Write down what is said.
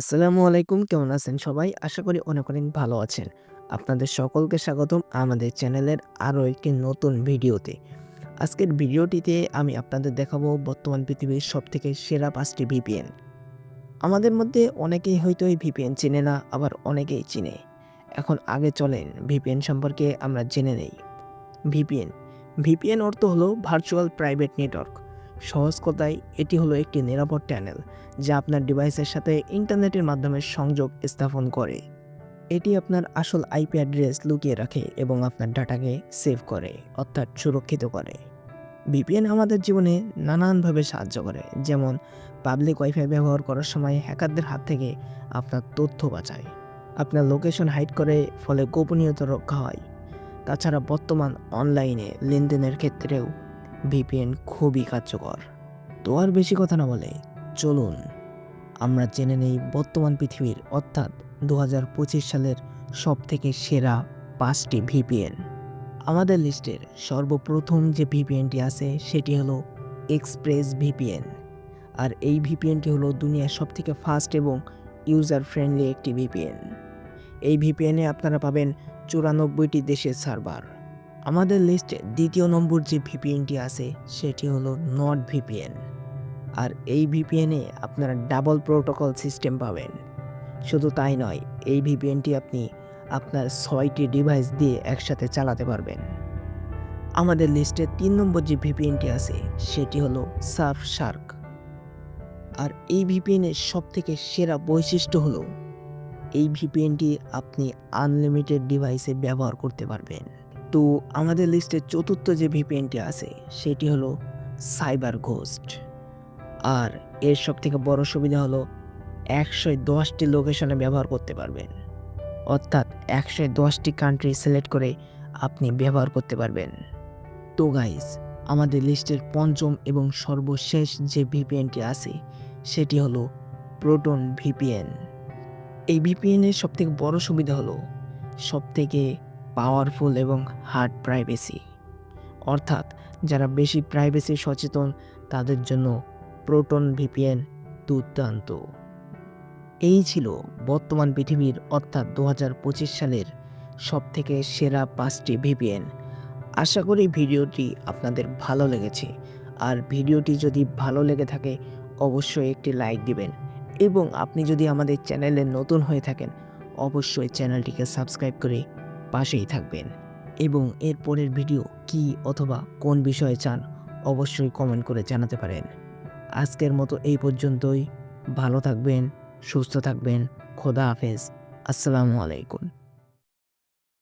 আসসালামু আলাইকুম, কেমন আছেন সবাই? আশা করি অনেক অনেক ভালো আছেন। আপনাদের সকলকে স্বাগতম আমাদের চ্যানেলের আরও একটি নতুন ভিডিওতে। আজকের ভিডিওটিতে আমি আপনাদের দেখাবো বর্তমান পৃথিবীর সবথেকে সেরা পাঁচটি ভিপিএন। আমাদের মধ্যে অনেকেই হয়তো এই ভিপিএন চেনে না, আবার অনেকেই চিনে। এখন আগে চলেন, ভিপিএন সম্পর্কে আমরা জেনে নেই। ভিপিএন। ভিপিএন অর্থ হলো ভার্চুয়াল প্রাইভেট নেটওয়ার্ক। সহজ কথায় এটি হলো একটি নিরাপদ চ্যানেল যা আপনার ডিভাইসের সাথে ইন্টারনেটের মাধ্যমে সংযোগ স্থাপন করে। এটি আপনার আসল আইপি অ্যাড্রেস লুকিয়ে রাখে এবং আপনার ডাটাকে সেভ করে, অর্থাৎ সুরক্ষিত করে। ভিপিএন আমাদের জীবনে নানানভাবে সাহায্য করে, যেমন পাবলিক ওয়াইফাই ব্যবহার করার সময় হ্যাকারদের হাত থেকে আপনার তথ্য বাঁচায়, আপনার লোকেশন হাইড করে ফলে গোপনীয়তা রক্ষা হয়। তাছাড়া বর্তমান অনলাইনে লেনদেনের ক্ষেত্রেও ভিপিএন খুবই কার্যকর। তো আর বেশি কথা না বলে, চলুন, আমরা জেনে নেই বর্তমান পৃথিবীর, অর্থাৎ দু হাজার পঁচিশ সালের সব থেকে সেরা পাঁচটি ভিপিএন আমাদের লিস্টের সর্বপ্রথম যে ভিপিএনটি আছে, সেটি হলো এক্সপ্রেস ভিপিএন আর এই ভিপিএনটি হলো দুনিয়ার সব থেকে ফাস্ট এবং ইউজার ফ্রেন্ডলি একটি ভিপিএন এই ভিপিএনে আপনারা পাবেন চুরানব্বইটি দেশের সার্ভার আমাদের লিস্টে দ্বিতীয় নম্বর যে ভিপিএনটি আছে, সেটি হলো নট ভিপিএন আর এই ভিপিএনে আপনারা ডাবল প্রোটোকল সিস্টেম পাবেন। শুধু তাই নয়, এই ভিপিএনটি আপনি আপনার ছয়টি ডিভাইস দিয়ে একসাথে চালাতে পারবেন। আমাদের লিস্টে তিন নম্বর যে ভিপিএনটি আছে, সেটি হলো সার্ফ শার্ক আর এই ভিপিএনের সব থেকে সেরা বৈশিষ্ট্য হলো, এই ভিপিএনটি আপনি আনলিমিটেড ডিভাইসে ব্যবহার করতে পারবেন। তো আমাদের লিস্টের চতুর্থ যে ভিপিএনটি আছে, সেটি হলো সাইবার ঘোস্ট আর এর সব থেকে বড় সুবিধা হলো একশো দশটি লোকেশনে ব্যবহার করতে পারবেন। অর্থাৎ একশো দশটি কান্ট্রি সিলেক্ট করে আপনি ব্যবহার করতে পারবেন। তো গাইস আমাদের লিস্টের পঞ্চম এবং সর্বশেষ যে ভিপিএনটি আছে, সেটি হলো প্রোটন ভিপিএন এই ভিপিএনের সব থেকে বড় সুবিধা হলো সব থেকে পাওয়ারফুল এবং হার্ড প্রাইভেসি অর্থাৎ যারা বেশি প্রাইভেসি সচেতন, তাদের জন্য প্রোটন ভিপিএন দুর্দান্ত। এই ছিল বর্তমান পৃথিবীর, অর্থাৎ দু হাজার পঁচিশ সালের সবথেকে সেরা পাঁচটি ভিপিএন আশা করি ভিডিওটি আপনাদের ভালো লেগেছে। আর ভিডিওটি যদি ভালো লেগে থাকে, অবশ্যই একটি লাইক দিবেন। এবং আপনি যদি আমাদের চ্যানেলে নতুন হয়ে থাকেন, অবশ্যই চ্যানেলটিকে সাবস্ক্রাইব করে পাশেই থাকবেন। এবং এর পরের ভিডিও কি অথবা কোন বিষয়ে চান অবশ্যই কমেন্ট করে জানাতে পারেন। আজকের মতো এই পর্যন্তই। ভালো থাকবেন, সুস্থ থাকবেন। খোদা হাফেজ। আসসালামু আলাইকুম।